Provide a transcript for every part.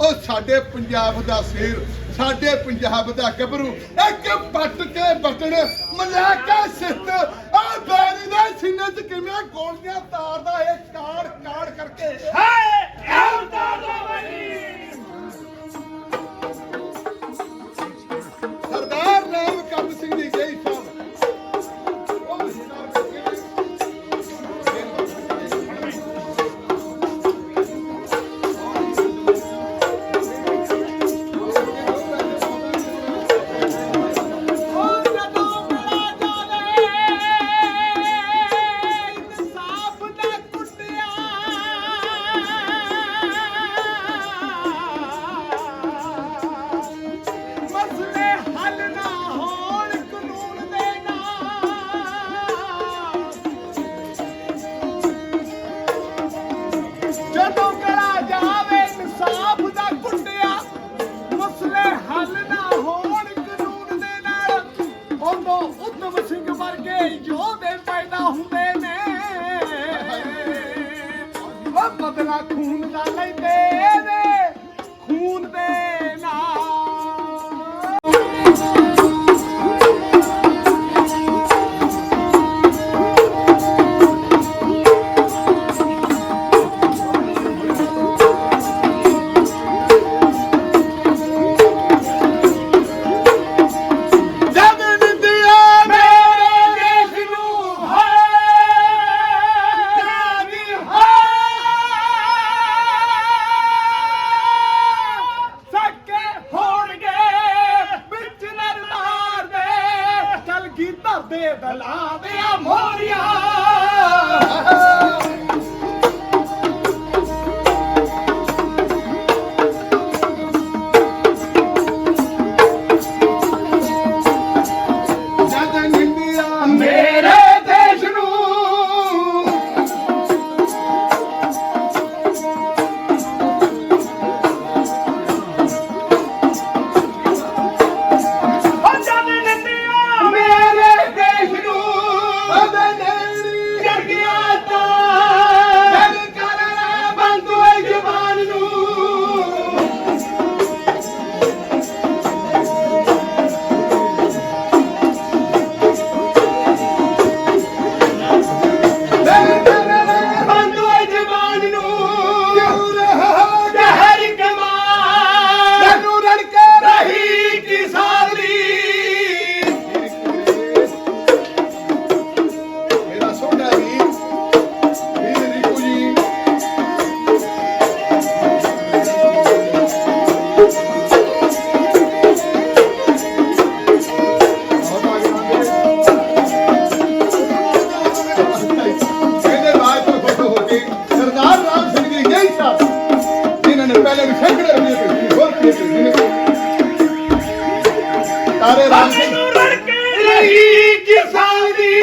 ਉਹ ਸਾਡੇ ਪੰਜਾਬ ਦਾ ਸਿਰ ਸਾਡੇ ਪੰਜਾਬ ਦਾ ਗੱਭਰੂ ਇੱਕ ਪੱਟ ਕੇ ਬਟਣ ਮਲਾਕਾ ਸਿੱਤ ਆ ਬੈਰੀ ਦੇ ਸੀਨੇ 'ਚ ਕਿਵੇਂ ਗੋਲੀਆਂ ਤਾਰਦਾ ਇਹ ਕਾੜ ਕਾੜ ਕਰਕੇ। ਹਾਏ ਸਰਦਾਰ ਨਾਮ ਕਮ ਸਿੰਘ ਦੀ ਗਈ ਸਾਹਿਬ ਬਦਲਾ ਖੂਨ ਦਾ ਲੈਂਦੇ ਵੇ ਖੂਨ ਦੇ ਦਲਾ ਦਿਆ ਮੋਰੀਆਂ। ਨਾਰੇ ਬਾਣੀ ਨੂੰ ਰੜ ਕੇ ਰਹੀ ਕਿਸਾਨੀ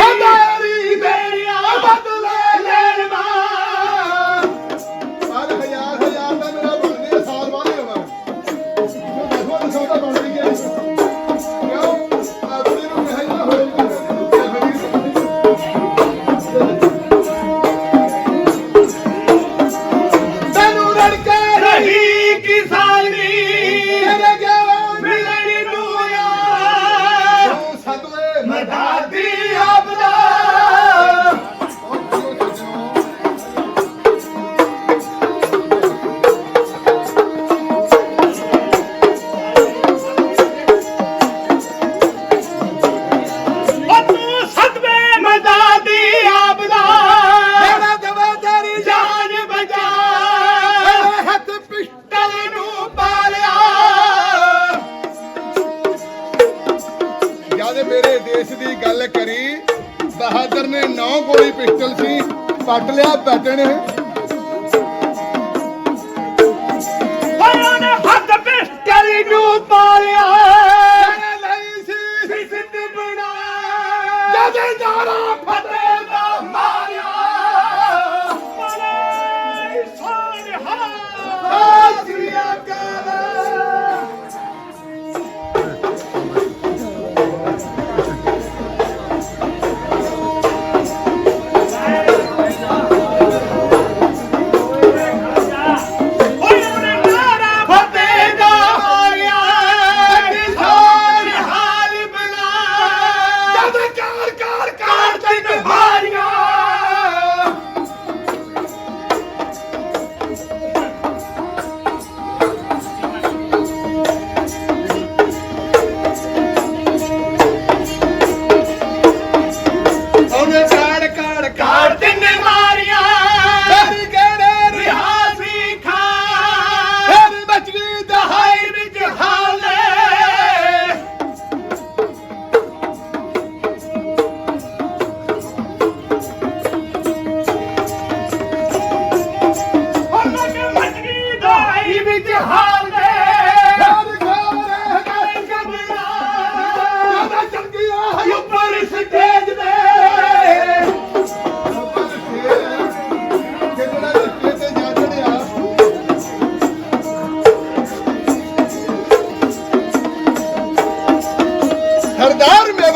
ਗੱਲ ਕਰੀ। ਬਹਾਦਰ ਨੇ ਨੌ ਗੋਲੀ ਪਿਸਟਲ ਸੀ ਪੱਟ ਲਿਆ ਬੈਟਣ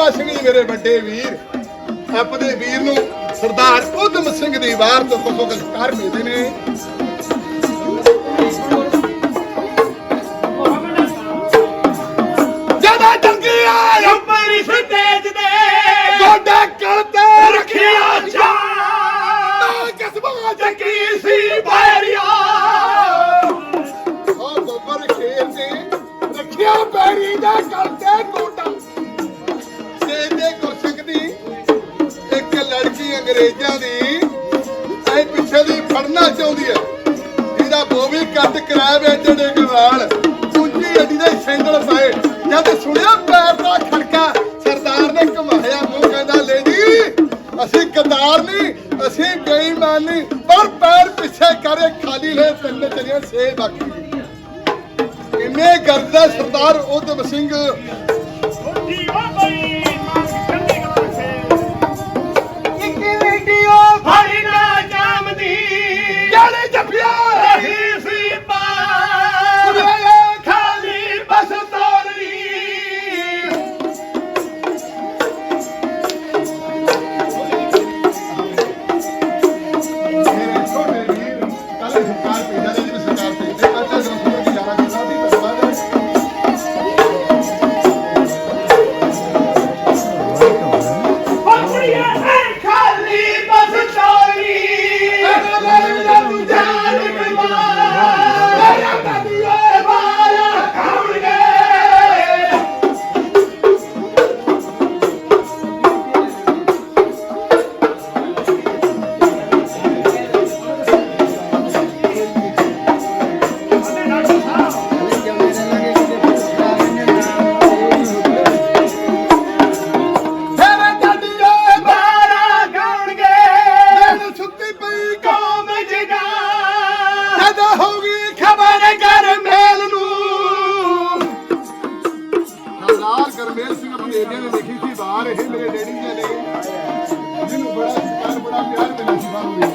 ਬਾਬਾ ਸਿੰਘ ਜੀ ਮੇਰੇ ਵੱਡੇ ਵੀਰ, ਆਪਣੇ ਵੀਰ ਨੂੰ ਸਰਦਾਰ ਉਦਮ ਸਿੰਘ ਦੀ ਵਾਰ ਤੋਂ ਕੁਝ ਕੁਝ ਕਰ ਮਿਲਦੇ ਨੇ। ਅੰਗਰੇਜ਼ਾਂ ਦੀ ਐ ਪਿੱਛੇ ਦੀ ਫੜਨਾ ਚਾਹੁੰਦੀ ਹੈ। ਇਹਦਾ ਬੋਵੀ ਕੱਟ ਕਰਾਇਆ ਵੇ ਜਿਹੜੇ ਗਵਾਲ ਉੱਚੀ ਅੱਡੀ ਦੇ ਸੈਂਡਲ ਪਾਏ ਜਦ ਸੁਣਿਆ ਪੈਰ ਦਾ ਖੜਕਾ, ਸਰਦਾਰ ਨੇ ਘਮਾਇਆ। ਮੂੰਹ ਕਹਿੰਦਾ, ਲੇਡੀ, ਅਸੀਂ ਕਦਾਰ ਨਹੀਂ, ਅਸੀਂ ਬੇਈਮਾਨ ਨਹੀਂ। ਪਰ ਪੈਰ ਪਿੱਛੇ ਕਰੇ ਖਾਲੀ ਲੈ ਤਿੰਨ ਚਲੀਆਂ ਸੇ ਬਾਕੀ ਕਿੰਨੇ ਕਰਦਾ ਸਰਦਾਰ ਉਦਮ ਸਿੰਘ Lovely.